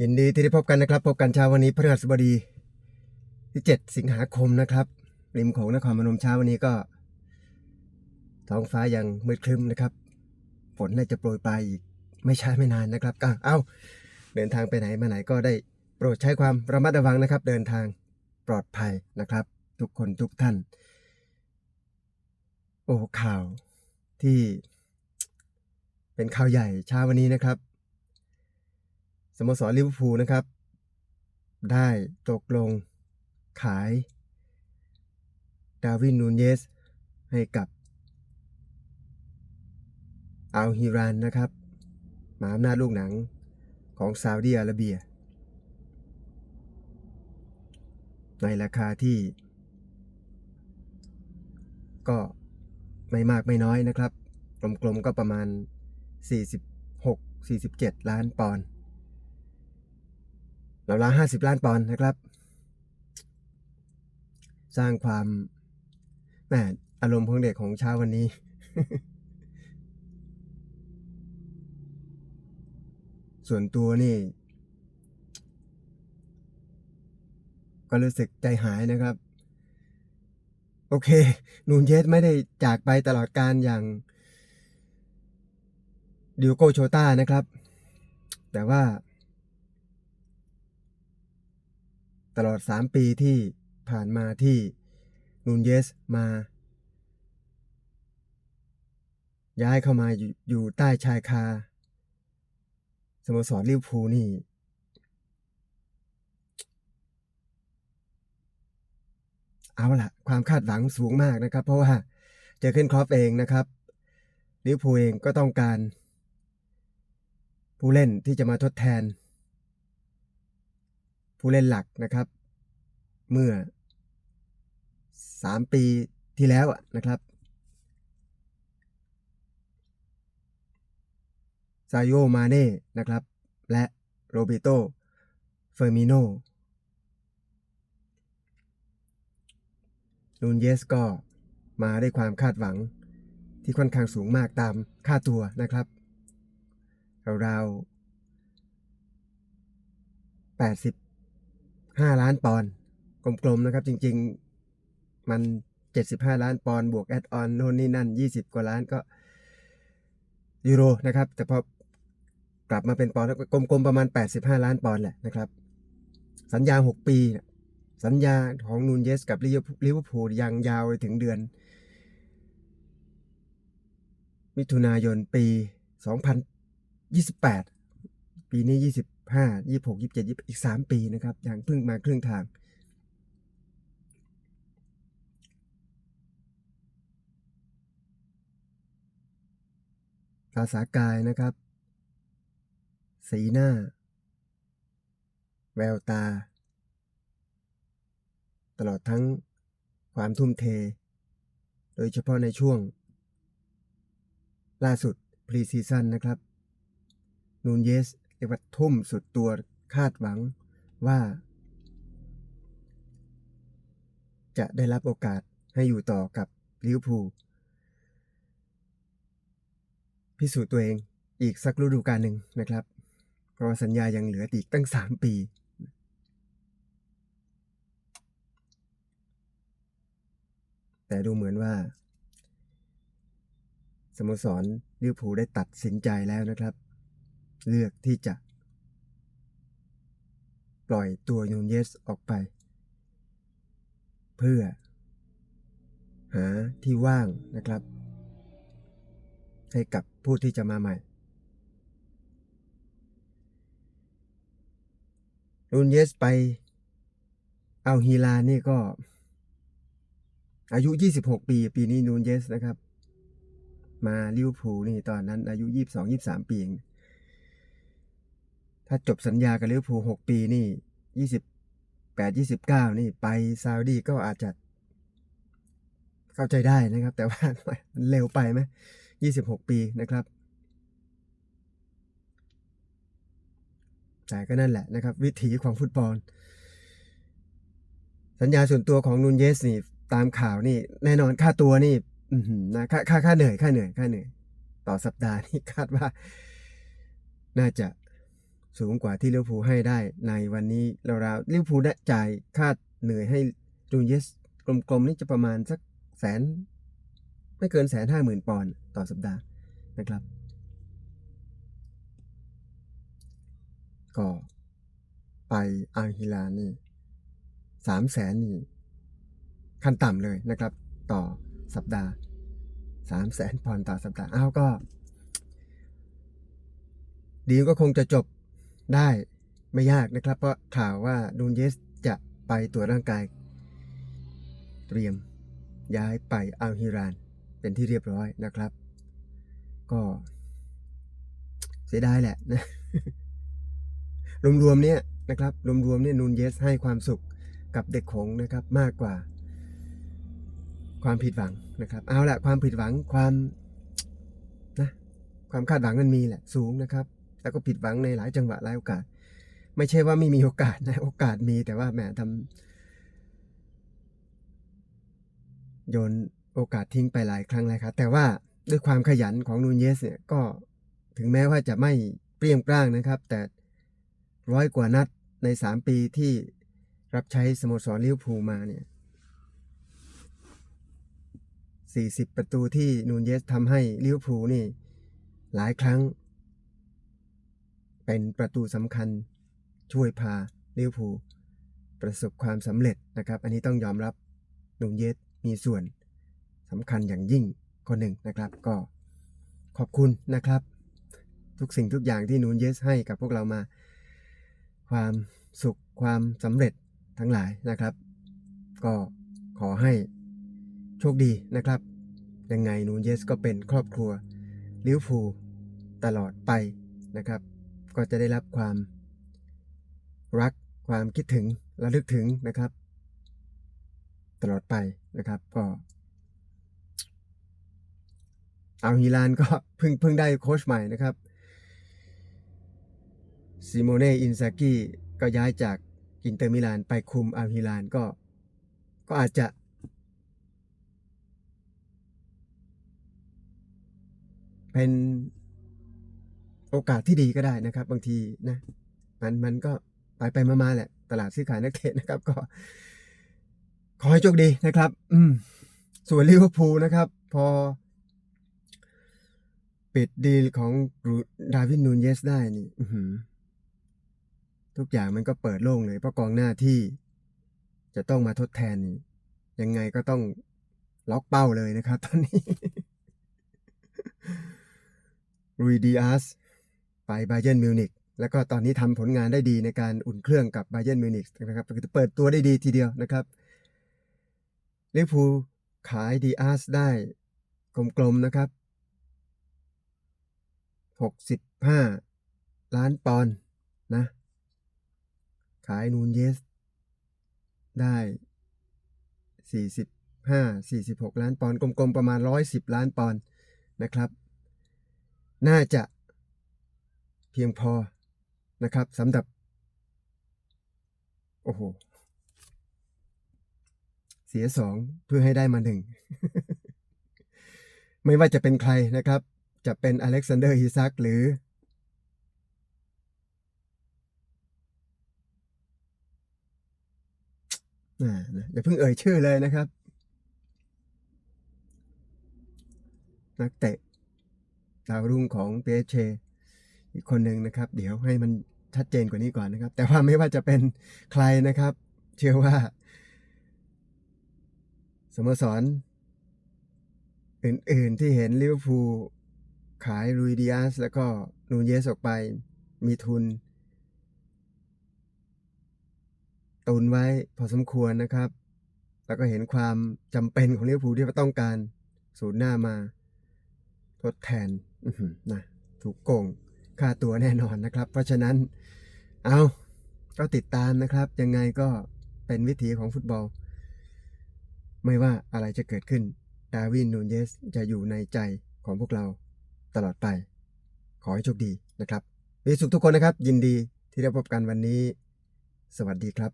ยินดีที่ได้พบกันนะครับ พบกันเช้าวันนี้พฤหัสบดีที่7สิงหาคมนะครับ ริมโของนครพนมเช้าวันนี้ก็ท้องฟ้ายังมืดครึ้มนะครับ ฝนน่าจะโปรยปลายอีกไม่ช้าไม่นานนะครับก็เอ้าเดินทางไปไหนมาไหนก็ได้โปรดใช้ความระมัดระวังนะครับ เดินทางปลอดภัยนะครับ ทุกคนทุกท่าน โอ้ข่าวที่เป็นข่าวใหญ่เช้าวันนี้นะครับ โมสรลิเวอร์พูลนะครับ ได้ตกลงขาย ดาวินนูนเยส ให้กับอัลฮิรานนะครับหมาอำนาจลูกหนังของซาอุดีอาระเบีย ในราคาที่ ก็ไม่มากไม่น้อยนะครับกลมๆก็ประมาณ 46-47 ล้านปอนด์ ราละ50ล้านปอนด์นะครับ สร้างความแหมอารมณ์ของเด็กของเช้าวันนี้ ส่วนตัวนี่ ก็รู้สึกใจหายนะครับ โอเค นูนเยสไม่ได้จากไปตลอดการอย่างดิวโกโชต้านะครับ แต่ว่า ตลอด 3 ปีที่ผ่านมาที่นูนเยสมา ย้ายเข้ามาอยู่ยใต้ชายคา สโมสรลิเวอร์พูลนี่ เอาละความคาดหวังสูงมากนะครับ เพราะว่าเจอขึ้นครอปเองนะครับลิเวอร์พูลเองก็ต้องการผู้เล่นที่จะมาทดแทน ผู้เล่นหลักนะครับ เมื่อ 3 ปีที่แล้วนะครับซาโยมาเน่นะครับ และโรเบโตเฟอร์มิโนนูนเยสก็มาด้วยความคาดหวังที่ค่อนข้างสูงมากตามค่าตัวนะครับ ราวๆ 85ล้านปอนด์กลมๆนะครับ จริง ๆ มัน75ล้านปอนด์บวกแอดออนโน่นนี่นั่น20กว่าล้านก็ยูโรนะครับ แต่พอกลับมาเป็นปอนด์กลมๆ ประมาณ 85 ล้านปอนด์แหละนะครับ สัญญา 6 ปี สัญญาของนูนเยสกับลิเวอร์พูลยังยาวไปถึงเดือน มิถุนายนปี 2028 ปีนี้ 25 26 27 20อีก 3 ปีนะครับ อย่างเพิ่งมาครึ่งทาง ภาษากายนะครับ สีหน้า แววตา ตลอดทั้งความทุ่มเท โดยเฉพาะในช่วง ล่าสุดพรีซีซั่นนะครับนูนเยส รียกว่าทุ่มสุดตัวคาดหวังว่า จะได้รับโอกาสให้อยู่ต่อกับลิเวอร์พูลพิสูจน์ตัวเองอีกสักฤดูกาลหนึ่งนะครับ เพราะสัญญายังเหลืออีกตั้ง 3 ปี แต่ดูเหมือนว่า สโมสรลิเวอร์พูลได้ตัดสินใจแล้วนะครับ เลือกที่จะ ปล่อยตัวยูนเยสออกไป เพื่อ หาที่ว่างนะครับ ให้กับผู้ที่จะมาใหม่นูนเยสไปเอาฮีลานี่ก็ อายุ 26 ปี ปีนี้นูนเยสนะครับ มาลิวพูนี่ตอนนั้นอายุ 22 23 ปีเอง ถ้าจบสัญญากับลิเวอร์พูล6ปีนี่28 29นี่ไปซาอุดีก็อาจจะ เข้าใจได้นะครับ แต่ว่ามันเร็วไปไหม26ปีนะครับแต่ก็นั่นแหละนะครับ วิถีของฟุตบอล สัญญาส่วนตัวของนูนเยสนี่ ตามข่าวนี่ แน่นอนค่าตัวนี่นะค่าค่าค่าเหนื่อยค่าเหนื่อยค่าเหนื่อย ต่อสัปดาห์นี่คาดว่า น่าจะ สูงกว่าที่ลิเวอร์พูลให้ได้ในวันนี้ราวๆลิเวอร์พูลได้จ่ายค่าเหนื่อยให้นูนเยสกลมๆนี่จะประมาณสักแสน ไม่เกินแสนห้าหมื่นปอนด์ต่อสัปดาห์นะครับ ก็ไปอาร์ฮิลานี่สามแสนนี่ขั้นต่ำเลยนะครับ ต่อสัปดาห์สามแสนปอนด์ต่อสัปดาห์อ้าวก็ดีก็คงจะจบ ได้ไม่ยากนะครับ เพราะข่าวว่านูนเยสจะไปตรวจร่างกาย เตรียมย้ายไปอัลฮิรานเป็นที่เรียบร้อยนะครับ ก็ เสียดายแหละนะรวมๆเนี่ยนะครับรวมๆเนี่ยนูนเยสให้ความสุขกับเด็กหงนะครับมากกว่า ความผิดหวังนะครับ เอาละความผิดหวังความนะความคาดหวังมันมีแหละสูงนะครับ แล้วก็ผิดหวังในหลายจังหวะหลายโอกาส ไม่ใช่ว่าไม่มีโอกาสนะโอกาสมีแต่ว่าแหมทำโยนโอกาสทิ้งไปหลายครั้งเลยครับแต่ว่าด้วยความขยันของนูนเยสเนี่ยก็ถึงแม้ว่าจะไม่เปรี้ยงปร้างนะครับ แต่ร้อยกว่านัดในสามปีที่รับใช้สโมสรลิเวอร์พูลมาเนี่ยสี่สิบประตูที่นูนเยสทำให้ลิเวอร์พูลนี่ หลายครั้ง เป็นประตูสำคัญช่วยพาลิเวอร์พูลประสบความสำเร็จนะครับ อันนี้ต้องยอมรับนูนเยสมีส่วนสำคัญอย่างยิ่งคนหนึ่งนะครับ ก็ขอบคุณนะครับ ทุกสิ่งทุกอย่างที่นูนเยสให้กับพวกเรามา ความสุขความสำเร็จทั้งหลายนะครับ ก็ขอให้โชคดีนะครับ ยังไงนูนเยสก็เป็นครอบครัวลิเวอร์พูลตลอดไปนะครับ ก็จะได้รับความรักความคิดถึงระลึกถึงนะครับ ตลอดไปนะครับก็เอาฮิลานก็เพิ่งเพิ่งได้โค้ชใหม่นะครับซิโมเน่อินซากิก็ย้ายจากอินเตอร์มิลานไปคุมอัลฮิลานก็ก็อาจจะเป็น โอกาสที่ดีก็ได้นะครับ บางทีนะมันมันก็ไปไปมาๆแหละ ตลาดซื้อขายนักเตะนะครับ ก็ ขอให้โชคดีนะครับ อืม ส่วนลิเวอร์พูลนะครับ พอ ปิดดีลของดาวินนูนเยสได้นี่อืทุกอย่างมันก็เปิดโล่งเลย เพราะกองหน้าที่จะต้องมาทดแทนนี่ยังไงก็ต้องล็อกเป้าเลยนะครับ ตอนนี้รุยดีอาส ไปไบเ e นมิวนิกแล้วก็ตอนนี้ทำผลงานได้ดีในการอุ่นเครื่องกับไบเ e นมิวนิกนะครับเปิดตัวได้ดีทีเดียวนะครับลิเวอร์พูลขายดีอาร์สได้กลมๆนะครับ 65 ล้านปอนด์นะ ขายนูนเยส ได้ 45 46 ล้านปอนด์กลมๆ ประมาณ 110 ล้านปอนด์นะครับ น่าจะ เพียงพอนะครับสำหรับ โอ้โห เสียสองเพื่อให้ได้มาหนึ่ง ไม่ว่าจะเป็นใครนะครับ จะเป็นอเล็กซานเดอร์ฮิซักหรืออ่าอย่าเพิ่งเอ่ยชื่อเลยนะครับ นักเตะดาวรุ่งของเปเช อีกคนหนึ่งนะครับ เดี๋ยวให้มันชัดเจนกว่านี้ก่อนนะครับ แต่ว่าไม่ว่าจะเป็นใครนะครับ เชื่อว่าสโมสรอื่น ๆ ที่เห็นลิเวอร์พูลขายลุยดิอาสแล้วก็นูเยสออกไปมีทุน ตุนไว้พอสมควรนะครับ แล้วก็เห็นความจำเป็นของลิเวอร์พูลที่ต้องการศูนย์หน้ามา ทดแทนนะถูกโกง ค่าตัวแน่นอนนะครับ เพราะฉะนั้นเอาก็ติดตามนะครับ ยังไงก็เป็นวิถีของฟุตบอล ไม่ว่าอะไรจะเกิดขึ้นดาวินนูนเยสจะอยู่ในใจของพวกเราตลอดไป ขอให้โชคดีนะครับมีสุขทุกคนนะครับ ยินดีที่ได้พบกันวันนี้ สวัสดีครับ